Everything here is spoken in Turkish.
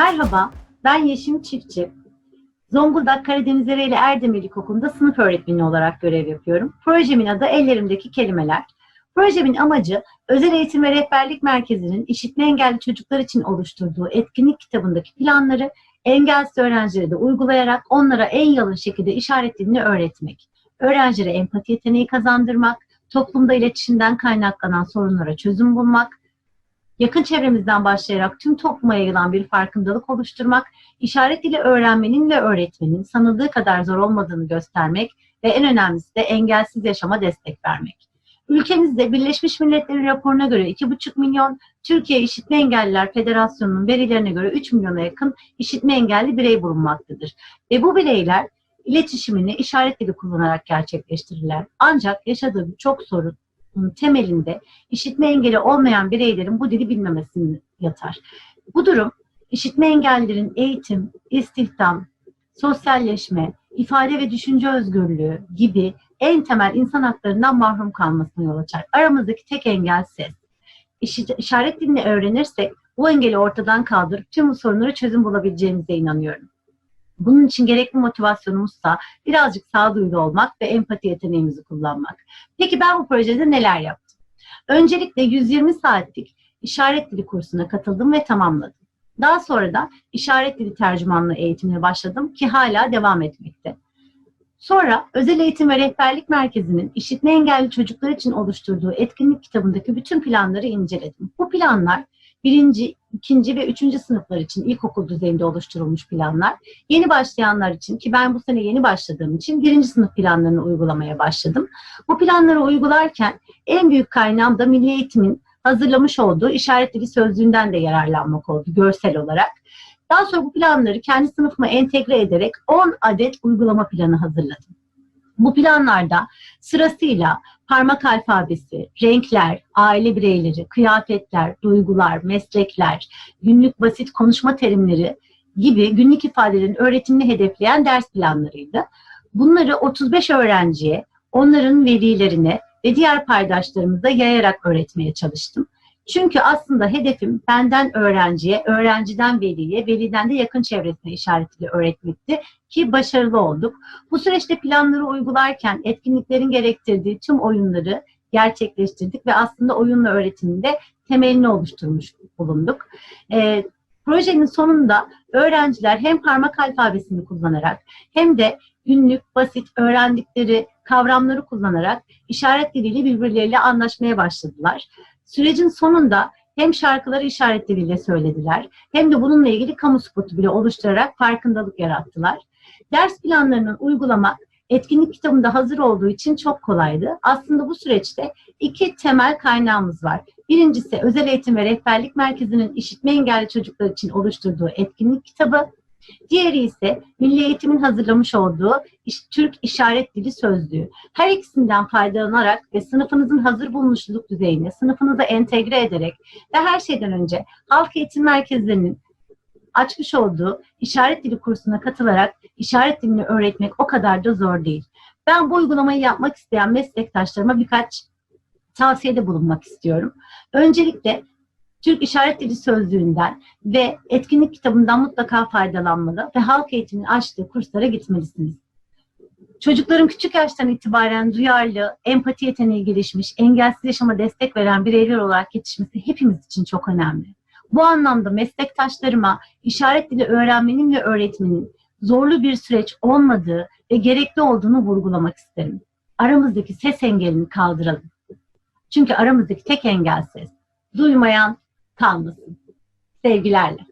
Merhaba, ben Yeşim Çiftçi. Zonguldak Karadeniz Ereğli Erdemir İlkokulu'nda sınıf öğretmeni olarak görev yapıyorum. Projemin adı Ellerimdeki Kelimeler. Projemin amacı Özel Eğitim ve Rehberlik Merkezi'nin işitme engelli çocuklar için oluşturduğu etkinlik kitabındaki planları engelsiz öğrencilere de uygulayarak onlara en yalın şekilde işaret dilini öğretmek. Öğrencilere empati yeteneği kazandırmak, toplumda iletişimden kaynaklanan sorunlara çözüm bulmak, yakın çevremizden başlayarak tüm topluma yayılan bir farkındalık oluşturmak, işaret dili öğrenmenin ve öğretmenin sanıldığı kadar zor olmadığını göstermek ve en önemlisi de engelsiz yaşama destek vermek. Ülkemizde Birleşmiş Milletler'in raporuna göre 2,5 milyon, Türkiye İşitme Engelliler Federasyonu'nun verilerine göre 3 milyona yakın işitme engelli birey bulunmaktadır. Ve bu bireyler iletişimini işaret dili kullanarak gerçekleştirirler. Ancak yaşadığı birçok sorun temelinde işitme engeli olmayan bireylerin bu dili bilmemesini yatar. Bu durum işitme engellilerin eğitim, istihdam, sosyalleşme, ifade ve düşünce özgürlüğü gibi en temel insan haklarından mahrum kalmasına yol açar. Aramızdaki tek engel ses. İşaret dilini öğrenirsek bu engeli ortadan kaldırıp tüm bu sorunlara çözüm bulabileceğimize inanıyorum. Bunun için gerekli motivasyonumuzsa birazcık sağduyulu olmak ve empati yeteneğimizi kullanmak. Peki ben bu projede neler yaptım? Öncelikle 120 saatlik işaret dili kursuna katıldım ve tamamladım. Daha sonra da işaret dili tercümanlığı eğitimine başladım ki hala devam etmekte. Sonra Özel Eğitim ve Rehberlik Merkezi'nin işitme engelli çocuklar için oluşturduğu etkinlik kitabındaki bütün planları inceledim. Bu planlar birinci, ikinci ve üçüncü sınıflar için ilkokul düzeyinde oluşturulmuş planlar. Yeni başlayanlar için ki ben bu sene yeni başladığım için birinci sınıf planlarını uygulamaya başladım. Bu planları uygularken en büyük kaynağım da Milli Eğitim'in hazırlamış olduğu işaret dili sözlüğünden de yararlanmak oldu görsel olarak. Daha sonra bu planları kendi sınıfıma entegre ederek 10 adet uygulama planı hazırladım. Bu planlarda sırasıyla parmak alfabesi, renkler, aile bireyleri, kıyafetler, duygular, meslekler, günlük basit konuşma terimleri gibi günlük ifadelerin öğretimini hedefleyen ders planlarıydı. Bunları 35 öğrenciye, onların velilerine ve diğer paydaşlarımıza yayarak öğretmeye çalıştım. Çünkü aslında hedefim benden öğrenciye, öğrenciden veliye, veliden de yakın çevresine işaretli öğretmekti ki başarılı olduk. Bu süreçte planları uygularken etkinliklerin gerektirdiği tüm oyunları gerçekleştirdik ve aslında oyunla öğretiminde temelini oluşturmuş bulunduk. Ee, projenin sonunda öğrenciler hem parmak alfabesini kullanarak hem de günlük basit öğrendikleri kavramları kullanarak işaret diliyle birbirleriyle anlaşmaya başladılar. Sürecin sonunda hem şarkıları işaret diliyle söylediler hem de bununla ilgili kamu spotu bile oluşturarak farkındalık yarattılar. Ders planlarının uygulamak etkinlik kitabında hazır olduğu için çok kolaydı. Aslında bu süreçte iki temel kaynağımız var. Birincisi Özel Eğitim ve Rehberlik Merkezi'nin işitme engelli çocuklar için oluşturduğu etkinlik kitabı. Diğeri ise Milli Eğitim'in hazırlamış olduğu Türk İşaret Dili Sözlüğü. Her ikisinden faydalanarak ve sınıfınızın hazır bulunuşluluk düzeyini sınıfınıza entegre ederek ve her şeyden önce halk eğitim merkezlerinin açmış olduğu işaret dili kursuna katılarak işaret dilini öğretmek o kadar da zor değil. Ben bu uygulamayı yapmak isteyen meslektaşlarıma birkaç tavsiyede bulunmak istiyorum. Öncelikle Türk İşaret Dili Sözlüğü'nden ve etkinlik kitabından mutlaka faydalanmalı ve halk eğitiminin açtığı kurslara gitmelisiniz. Çocukların küçük yaştan itibaren duyarlı, empati yeteneği gelişmiş, engelsiz yaşama destek veren bireyler olarak yetişmesi hepimiz için çok önemli. Bu anlamda meslektaşlarıma işaret dili öğrenmenin ve öğretmenin zorlu bir süreç olmadığı ve gerekli olduğunu vurgulamak isterim. Aramızdaki ses engelini kaldıralım. Çünkü aramızdaki tek engel ses. Duymayan kalmasın. Sevgilerle.